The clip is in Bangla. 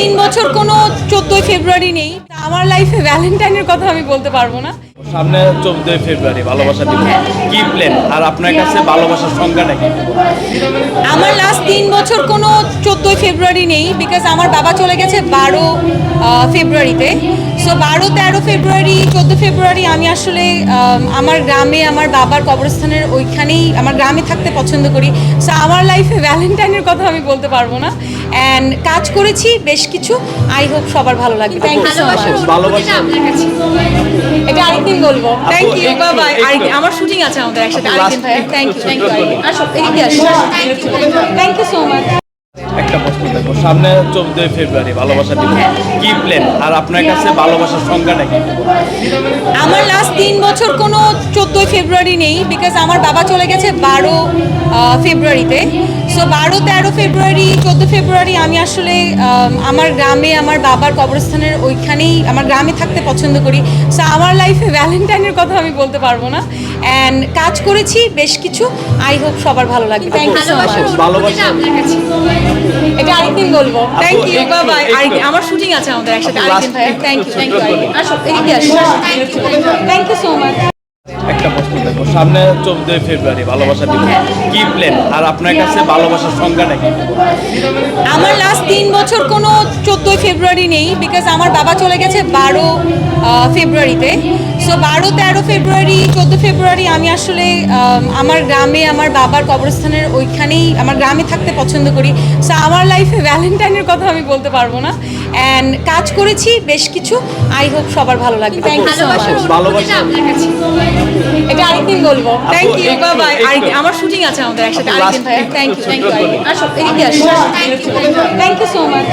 তিন বছর কোনো চোদ্দোই ফেব্রুয়ারি নেই। আমার লাইফে ভ্যালেন্টাইনের কথা আমি বলতে পারব না। সামনে চোদ্দই ফেব্রুয়ারি ভালোবাসা দিবস। কি প্ল্যান আর আপনার কাছে ভালোবাসার সংখ্যাটা কি আমার লাস্ট তিন বছর কোনো চোদ্দোই ফেব্রুয়ারি নেই বিকজ আমার বাবা চলে গেছে বারো ফেব্রুয়ারিতে। সো বারো তেরো ফেব্রুয়ারি চোদ্দ ফেব্রুয়ারি আমি আসলে আমার গ্রামে আমার বাবার কবরস্থানের ওইখানেই আমার গ্রামে থাকতে পছন্দ করি। সো আমার লাইফে ভ্যালেন্টাইনের কথা আমি বলতে পারব না। অ্যান্ড কাজ করেছি বেশ কিছু। আই হোপ সবার ভালো লাগবে। থ্যাংক ইউ সো মাচ ভালোবাসা। এটা আরেকদিন বলব। Thank you bye bye. আমার শুটিং আছে আমাদের একসাথে। আরেকদিন ভাই থ্যাংক ইউ থ্যাংক ইউ আসো এদিকে আসো। থ্যাংক ইউ সো মাচ একটা। প্রশ্ন দেখো সামনে চোদ্দই ফেব্রুয়ারি ভালোবাসা দিবস। কি প্ল্যান আর আপনার কাছে ভালোবাসার সংখ্যাটা কি? আমার লাস্ট তিন বছর কোনো চোদ্দই ফেব্রুয়ারি নেই বিকজ আমার বাবা চলে গেছে বারো ফেব্রুয়ারিতে। সো বারো তেরো ফেব্রুয়ারি চোদ্দ ফেব্রুয়ারি আমি আসলে আমার গ্রামে আমার বাবার কবরস্থানের ওইখানেই আমার গ্রামে থাকতে পছন্দ করি। সো আমার লাইফে ভ্যালেন্টাইনের কথা আমি বলতে পারব না। অ্যান্ড কাজ করেছি বেশ কিছু। আই হোপ সবার ভালো লাগবে। থ্যাংক ইউ সো মাচ ভালোবাসা। এটা আরেকদিন বলব। থ্যাংক ইউ বাই আমার শুটিং আছে আমাদের একসাথে। আরেকদিন থ্যাংক ইউ থ্যাংক ইউ আসো থ্যাংক ইউ সো মাচ একটা প্রশ্ন দেখো সামনে চোদ্দই ফেব্রুয়ারি ভালোবাসা দিবস। কি প্ল্যান আর আপনার কাছে ভালোবাসার সংখ্যাটা কি আমার লাস্ট তিন বছর কোনো চোদ্দোই ফেব্রুয়ারি নেই বিকজ আমার বাবা চলে গেছে বারো ফেব্রুয়ারিতে। সো বারো তেরো ফেব্রুয়ারি চোদ্দ ফেব্রুয়ারি আমি আসলে আমার গ্রামে আমার বাবার কবরস্থানের ওইখানেই আমার গ্রামে থাকতে পছন্দ করি। সো আমার লাইফে ভ্যালেন্টাইনের কথা আমি বলতে পারব না। অ্যান্ড কাজ করেছি বেশ কিছু। আই হোপ সবার ভালো লাগবে। থ্যাংক ইউ সো মাচ ভালোবাসা। এটা আরেকদিন বলব। থ্যাংক ইউ একটু, বাই। আমার শুটিং আছে আমাদের একসাথে। আরেকদিন last ভাই thank you thank you thank you so much